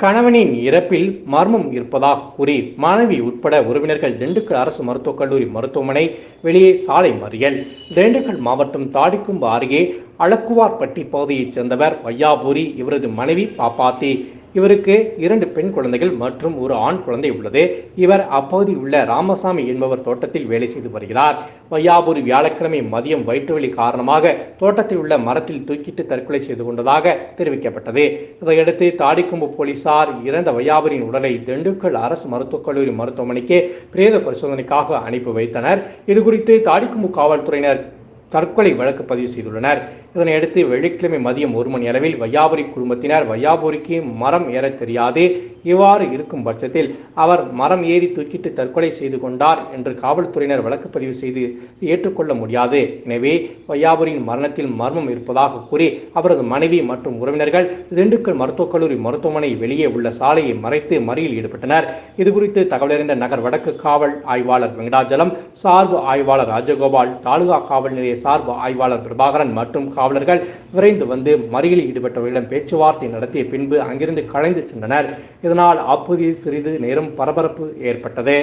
கணவனின் இறப்பில் மர்மம் இருப்பதாக கூறி மாணவி உட்பட உறவினர்கள் திண்டுக்கல் அரசு மருத்துவக் கல்லூரி மருத்துவமனை வெளியே சாலை மறியல். திண்டுக்கல் மாவட்டம் தாடிக்கும்பு அருகே அழக்குவார்பட்டி பகுதியைச் சேர்ந்தவர் வையாபுரி இவரது மனைவி பாப்பாத்தி. இவருக்கு இரண்டு பெண் குழந்தைகள் மற்றும் ஒரு ஆண் குழந்தை உள்ளது. இவர் அப்பகுதியில் உள்ள ராமசாமி என்பவர் தோட்டத்தில் வேலை செய்து வருகிறார். வையாபுரி வியாழக்கிழமை மதியம் வயிற்று வலி காரணமாக தோட்டத்தில் உள்ள மரத்தில் தூக்கிட்டு தற்கொலை செய்து கொண்டதாக தெரிவிக்கப்பட்டது. இதையடுத்து தாடிக்கொம்பு போலீசார் இறந்த வையாபுரியின் உடலை திண்டுக்கல் அரசு மருத்துவக் கல்லூரி மருத்துவமனைக்கு பிரேத பரிசோதனைக்காக அனுப்பி வைத்தனர். இதுகுறித்து தாடிக்கொம்பு காவல்துறையினர் தற்கொலை வழக்கு பதிவு செய்துள்ளனர். இதனையடுத்து வெள்ளிக்கிழமை மதியம் ஒரு மணி அளவில் வையாபுரி குடும்பத்தினர் வையாபுரிக்கு மரம் ஏறத் தெரியாது இவ்வாறு இருக்கும் பட்சத்தில் அவர் மரம் ஏறி தூக்கிட்டு தற்கொலை செய்து கொண்டார் என்று காவல்துறையினர் வழக்கு பதிவு செய்து ஏற்றுக்கொள்ள முடியாது. எனவே வையாபுரியின் மரணத்தில் மர்மம் இருப்பதாக கூறி அவரது மனைவி மற்றும் உறவினர்கள் திண்டுக்கல் மருத்துவக் கல்லூரி மருத்துவமனை வெளியே உள்ள சாலையை மறைத்து மறியல் ஈடுபட்டனர். இதுகுறித்து தகவலறிந்த நகர் வடக்கு காவல் ஆய்வாளர் வெங்கடாஜலம் சார்பு ஆய்வாளர் ராஜகோபால் தாலுகா காவல் நிலைய சார்பு ஆய்வாளர் பிரபாகரன் மற்றும் காவலர்கள் விரைந்து வந்து மறியலில் ஈடுபட்டவர்களிடம் பேச்சுவார்த்தை நடத்திய பின்பு அங்கிருந்து கலைந்து சென்றனர். இதனால் அப்பகுதியில் சிறிது நேரம் பரபரப்பு ஏற்பட்டது.